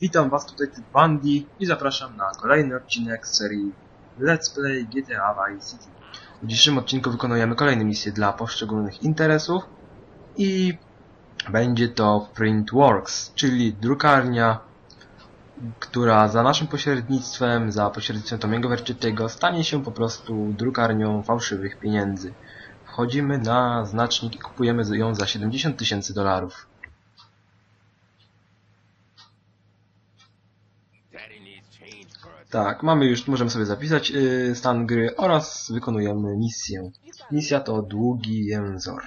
Witam Was tutaj Typ Bandy i zapraszam na kolejny odcinek z serii Let's Play GTA Vice City. W dzisiejszym odcinku wykonujemy kolejne misje dla poszczególnych interesów i będzie to Printworks, czyli drukarnia, która za naszym pośrednictwem, za pośrednictwem Tomiego Verczytego stanie się po prostu drukarnią fałszywych pieniędzy. Wchodzimy na znacznik i kupujemy ją za 70 tysięcy dolarów. Tak, mamy już, możemy sobie zapisać yy, stan gry oraz wykonujemy misję. Misja to Długi Jęzor.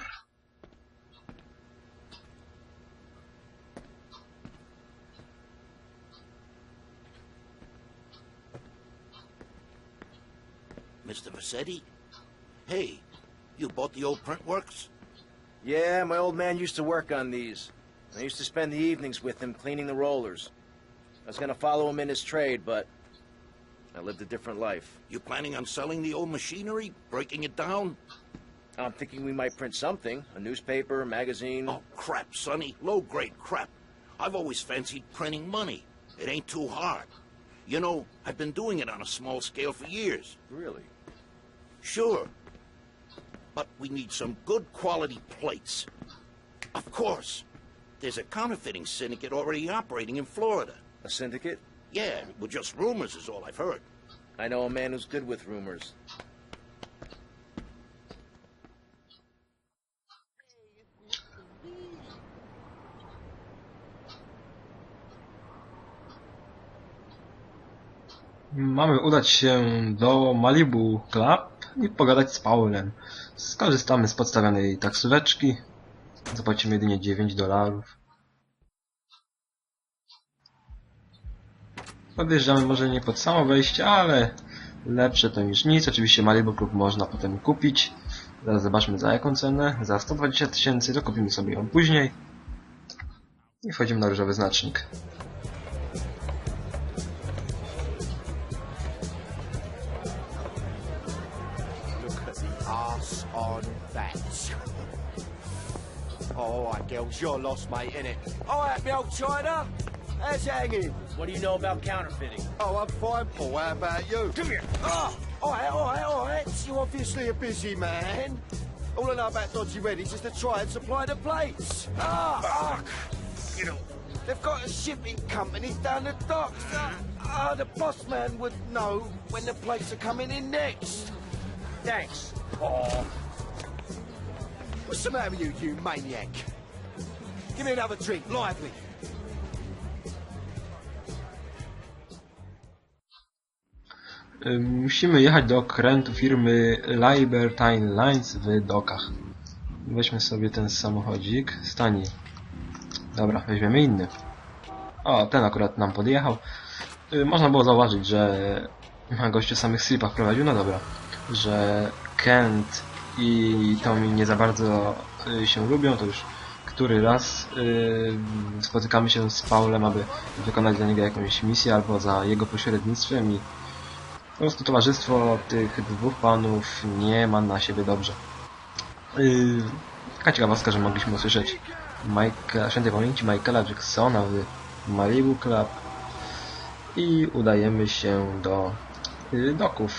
Mr. Vassetti? Hey, you bought the old print works? Yeah, my old man used to work on these. I used to spend the evenings with him cleaning the rollers. I was gonna follow him in his trade, but I lived a different life. You planning on selling the old machinery, breaking it down? I'm thinking we might print something a newspaper, a magazine. Oh, crap, Sonny. Low grade crap. I've always fancied printing money. It ain't too hard. You know, I've been doing it on a small scale for years. Really? Sure. But we need some good quality plates. Of course. There's a counterfeiting syndicate already operating in Florida. A syndicate? Yeah, well, just rumors is all I've heard. I know a man who's good with rumors. Mamy udać się do Malibu Club i pogadać z Paulem. Skorzystamy z podstawionej taksóweczki. Zapłacimy jedynie 9 dolarów. Podjeżdżamy może nie pod samo wejście, ale lepsze to niż nic. Oczywiście Malibu Club można potem kupić. Zaraz zobaczmy za jaką cenę. Za 120 tysięcy to kupimy sobie ją później. I wchodzimy na różowy znacznik. Oh, girls, you're lost, mate, innit? All right, me old China. How's it hanging? What do you know about counterfeiting? Oh, I'm fine, Paul. How about you? Come here. Oh, all right, all right, all right. You're obviously a busy man. All I know about Dodgy Reddies is to try and supply the plates. Ah, fuck. You know, they've got a shipping company down the docks. Ah, ah, the boss man would know when the plates are coming in next. Thanks, Paul. What's the matter with you, you maniac? Give me another drink, lively. Musimy jechać do okrętu firmy Libertine Lines w dokach. Weźmy sobie ten samochodzik. Stani. Dobra, weźmiemy inny. O, ten akurat nam podjechał. Y, Można było zauważyć, że gościu samych slipach prowadził, no dobra. Że Kent i Tommy nie za bardzo y, się lubią, to już który raz y, spotykamy się z Paulem, aby wykonać dla niego jakąś misję albo za jego pośrednictwem i po prostu towarzystwo tych dwóch panów nie ma na siebie dobrze. Yy, taka ciekawostka, że mogliśmy usłyszeć Michaela, świętej pamięci Michaela Jacksona w Malibu Club i udajemy się do yy, doków,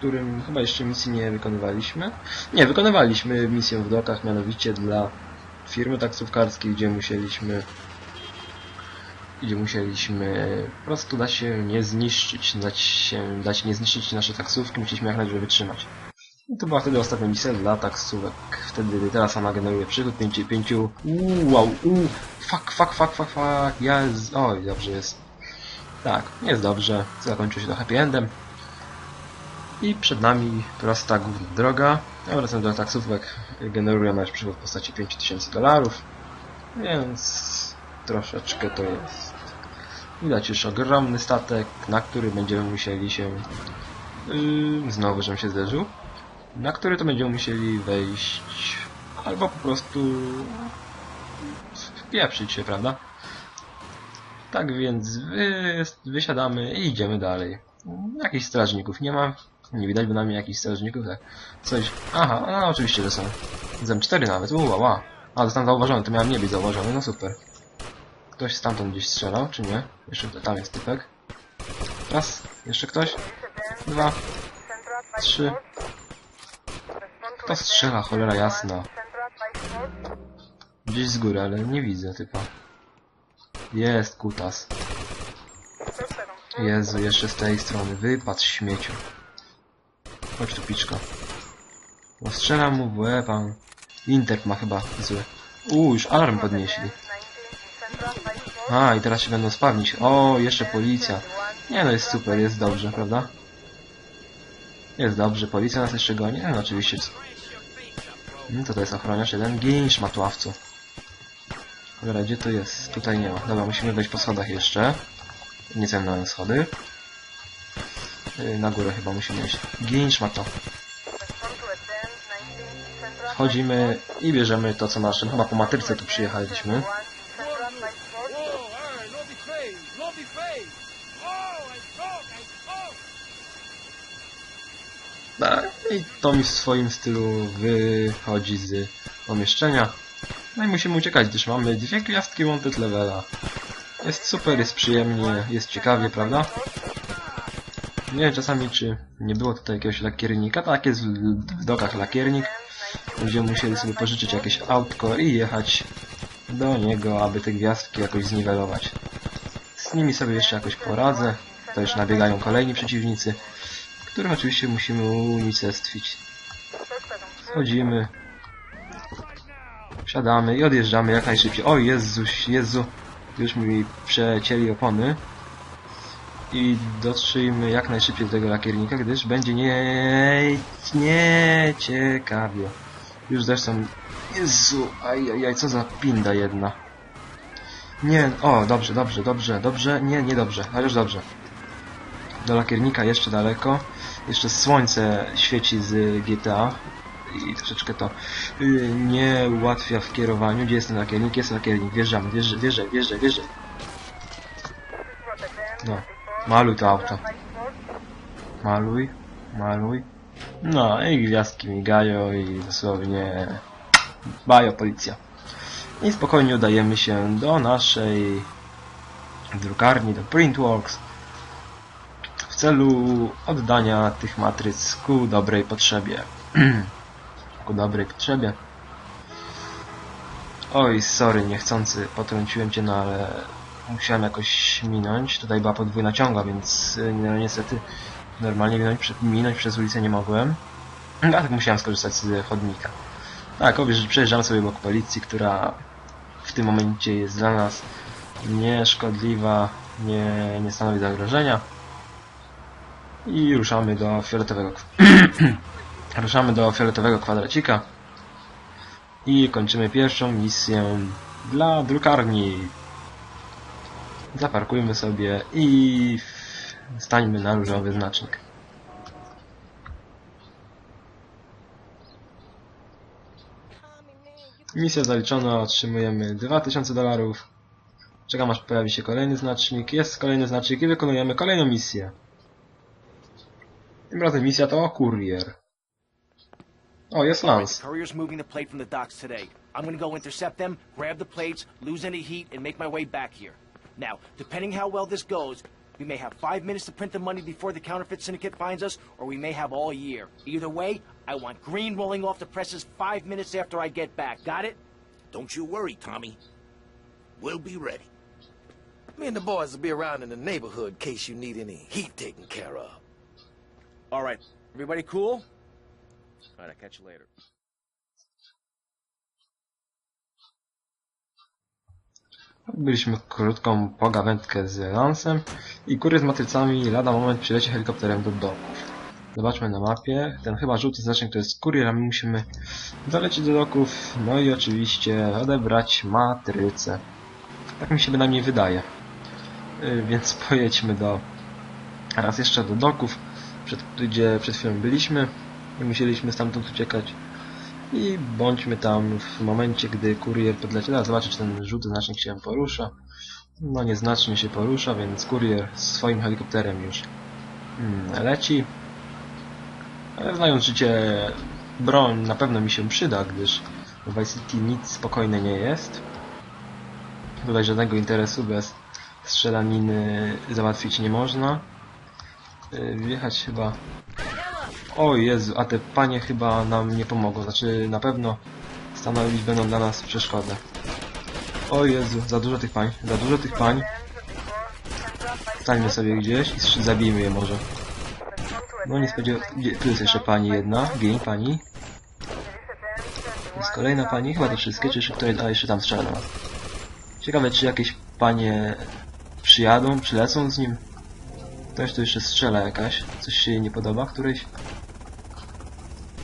którym chyba jeszcze misji nie wykonywaliśmy. Nie, wykonywaliśmy misję w dokach, mianowicie dla firmy taksówkarskiej, gdzie musieliśmy gdzie musieliśmy po prostu dać się nie zniszczyć, dać się dać nie zniszczyć nasze taksówki, musieliśmy jak najdłużej wytrzymać. I to była wtedy ostatnia misja dla taksówek. Wtedy teraz ona generuje przychód 5, 5, uuu, wow, uuu, fuck, fuck, fuck, fuck, fuck, jest, oj, dobrze jest. Tak, jest dobrze, zakończył się to happy endem. I przed nami prosta główna droga. Ja wracam do taksówek, generują nasz przychód w postaci 5000 dolarów, więc troszeczkę to jest. Widać już ogromny statek, na który będziemy musieli się... Yy, znowu, żebym się zderzył. Na który to będziemy musieli wejść... Albo po prostu... Wpieprzyć się, prawda? Tak więc wy, wysiadamy i idziemy dalej. Jakichś strażników nie ma. Nie widać bynajmniej jakichś strażników, tak. Coś... Aha, no oczywiście, że są. Zem 4 nawet, uła, ła. A, zostałem zauważony, to miałem nie być zauważony, no super. Ktoś stamtąd gdzieś strzelał, czy nie? Jeszcze tam jest typek. Raz, jeszcze ktoś? Dwa, trzy. Kto strzela, cholera jasna? Gdzieś z góry, ale nie widzę typa. Jest kutas. Jezu, jeszcze z tej strony. Wypadł śmieciu. Chodź tu, piczko. No strzelam mu w łeb, Interp ma chyba zły. Uuu, już alarm podnieśli. A, i teraz się będą spawnić. O, jeszcze policja. Nie no, jest super, jest dobrze, prawda? Jest dobrze, policja nas jeszcze goni. No oczywiście. No to to jest ochroniarz jeden. Gin, szmatławcu. Dobra, gdzie to jest? Tutaj nie ma. Dobra, musimy wejść po schodach jeszcze. Nie ze mną schody. Yy, Na górę chyba musimy iść. Gin, szmato. Wchodzimy i bierzemy to co nasze. No, chyba po matryce tu przyjechaliśmy. I to mi w swoim stylu wychodzi z pomieszczenia. No i musimy uciekać, gdyż mamy dwie gwiazdki wanted levela. Jest super, jest przyjemnie, jest ciekawie, prawda? Nie wiem czasami, czy nie było tutaj jakiegoś lakiernika. Tak jest w, dokach lakiernik. Będziemy musieli sobie pożyczyć jakieś autko i jechać do niego, aby te gwiazdki jakoś zniwelować. Z nimi sobie jeszcze jakoś poradzę. To już nabiegają kolejni przeciwnicy, których oczywiście musimy unicestwić. Wchodzimy, wsiadamy i odjeżdżamy jak najszybciej. O Jezus, Jezu, już mi przecięli opony. I dotrzyjmy jak najszybciej do tego lakiernika, gdyż będzie nie... nie ciekawie. Już zresztą... Jezu, ajajaj, co za pinda jedna. Nie, o, dobrze, dobrze, dobrze, dobrze, nie, nie dobrze, ale już dobrze. Do lakiernika jeszcze daleko. Jeszcze słońce świeci z GTA i troszeczkę to y, nie ułatwia w kierowaniu. Gdzie jest ten lakiernik? Jest lakiernik, wjeżdżamy, wjeżdżaj, wjeżdżaj, wjeżdżaj. No, maluj to auto. Maluj, maluj. No i gwiazdki migają i dosłownie bajo policja. I spokojnie udajemy się do naszej drukarni, do Printworks celu oddania tych matryc ku dobrej potrzebie. ku dobrej potrzebie. Oj, sorry, niechcący potrąciłem cię, no ale musiałem jakoś minąć. Tutaj była podwójna ciąga, więc y, no, niestety normalnie minąć, minąć przez ulicę nie mogłem. Dlatego musiałem skorzystać z chodnika. Tak, obie- przejeżdżamy sobie obok policji, która w tym momencie jest dla nas nieszkodliwa, nie, nie stanowi zagrożenia. I ruszamy do fioletowego ruszamy do fioletowego kwadracika i kończymy pierwszą misję dla drukarni. Zaparkujmy sobie i stańmy na różowy znacznik. Misja zaliczona, otrzymujemy 2000 dolarów. Czekam aż pojawi się kolejny znacznik. Jest kolejny znacznik i wykonujemy kolejną misję. Tym razem misja to kurier. O, jest Lance. Courier's moving the plate from the docks today. I'm gonna go intercept them, grab the plates, lose any heat, and make my way back here. Now, depending how well this goes, we may have five minutes to print the money before the counterfeit syndicate finds us, or we may have all year. Either way, I want green rolling off the presses five minutes after I get back. Got it? Don't you worry, Tommy. We'll be ready. Me and the boys will be around in the neighborhood in case you need any heat taken care of. All right. Everybody cool? All right, I'll catch you later. Byliśmy krótką pogawędkę z Lansem i kurier z matrycami lada moment przyleci helikopterem do doków. Zobaczmy na mapie. Ten chyba żółty znacznik to jest kurier, a my musimy dolecieć do doków, no i oczywiście odebrać matrycę. Tak mi się bynajmniej wydaje. Yy, więc pojedźmy do raz jeszcze do doków, przed, gdzie przed chwilą byliśmy i musieliśmy stamtąd uciekać. I bądźmy tam w momencie, gdy kurier podleci. Teraz zobaczę, czy ten żółty znacznik się porusza. No nieznacznie się porusza, więc kurier swoim helikopterem już mm, leci. Ale znając życie, broń na pewno mi się przyda, gdyż w Vice City nic spokojne nie jest. Tutaj żadnego interesu bez strzelaniny załatwić nie można. Y, Wjechać chyba... O Jezu, a te panie chyba nam nie pomogą. Znaczy na pewno stanowić będą dla nas przeszkodę. O Jezu, za dużo tych pań, za dużo tych pań. Stańmy sobie gdzieś i zabijmy je może. No nie spodziewa... gdzie- Tu jest jeszcze pani jedna. Gień pani. Jest kolejna pani, chyba to wszystkie, czy jeszcze której... A, jeszcze tam strzela do nas. Ciekawe, czy jakieś panie przyjadą, przylecą z nim. Ktoś tu jeszcze strzela jakaś. Coś się jej nie podoba, którejś.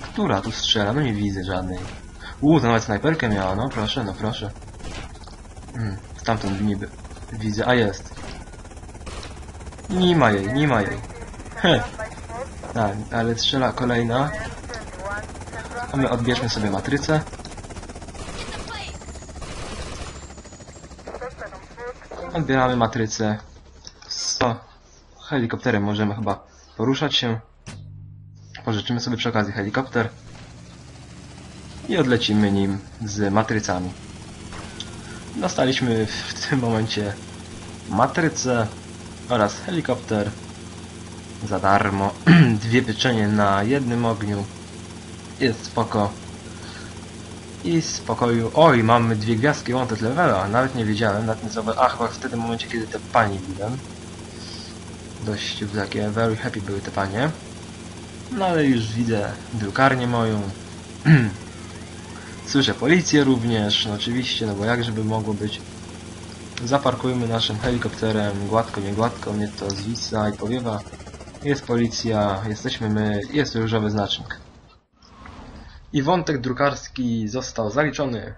Która tu strzela? No nie widzę żadnej. Uuu, to nawet snajperkę miała, no proszę, no proszę. Hmm, stamtąd niby widzę, a jest. Nie ma jej, nie ma jej. Heh. Tak, ale strzela kolejna. A my odbierzmy sobie matrycę. Odbieramy matrycę. Helikopterem możemy chyba poruszać się. Pożyczymy sobie przy okazji helikopter. I odlecimy nim z matrycami. Dostaliśmy w tym momencie matrycę oraz helikopter za darmo. Dwie pieczenie na jednym ogniu. Jest spoko. I spokoju. Oj, mamy dwie gwiazdki wanted levela. Nawet nie wiedziałem. Nawet nie zauwa- A, chyba w tym momencie, kiedy te pani biłem. Dość takie very happy były te panie. No ale już widzę drukarnię moją. Słyszę policję również, no oczywiście, no bo jak żeby mogło być. Zaparkujmy naszym helikopterem, gładko, nie gładko, mnie to zwisa i powiewa. Jest policja, jesteśmy my, jest różowy znacznik. I wątek drukarski został zaliczony.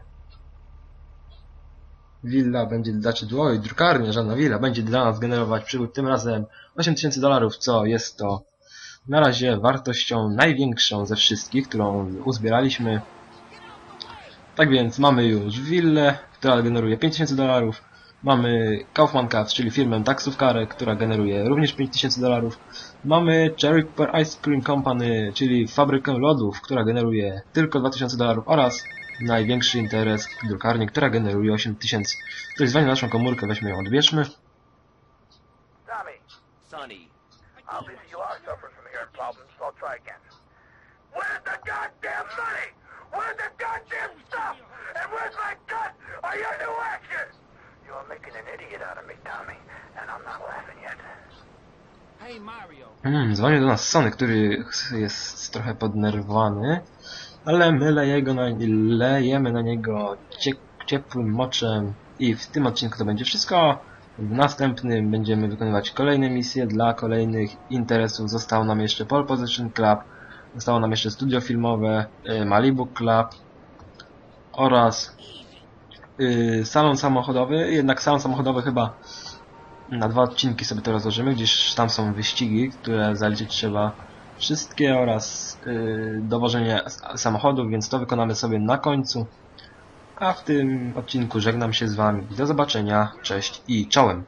Willa będzie, znaczy, oj, drukarnia, żadna willa, będzie dla nas generować przychód tym razem 8000 dolarów, co jest to na razie wartością największą ze wszystkich, którą uzbieraliśmy. Tak więc mamy już willę, która generuje 5000 dolarów. Mamy Kaufman Cats, czyli firmę taksówkarek, która generuje również 5000 dolarów. Mamy Cherry Pepper Ice Cream Company, czyli fabrykę lodów, która generuje tylko 2000 dolarów oraz największy interes drukarni, która generuje 8000. Ktoś dzwoni na naszą komórkę, weźmy ją, odbierzmy. Hmm, dzwonił do nas Sony, który jest trochę podnerwowany, ale my lejego na, lejemy na niego cie, ciepłym moczem i w tym odcinku to będzie wszystko. W następnym będziemy wykonywać kolejne misje dla kolejnych interesów. Został nam jeszcze Pole Position Club, zostało nam jeszcze studio filmowe y, Malibu Club oraz y, salon samochodowy. Jednak salon samochodowy chyba na dwa odcinki sobie to rozłożymy, gdyż tam są wyścigi, które zaliczyć trzeba wszystkie oraz yy, dowożenie samochodów, więc to wykonamy sobie na końcu. A w tym odcinku żegnam się z Wami. Do zobaczenia, cześć i czołem!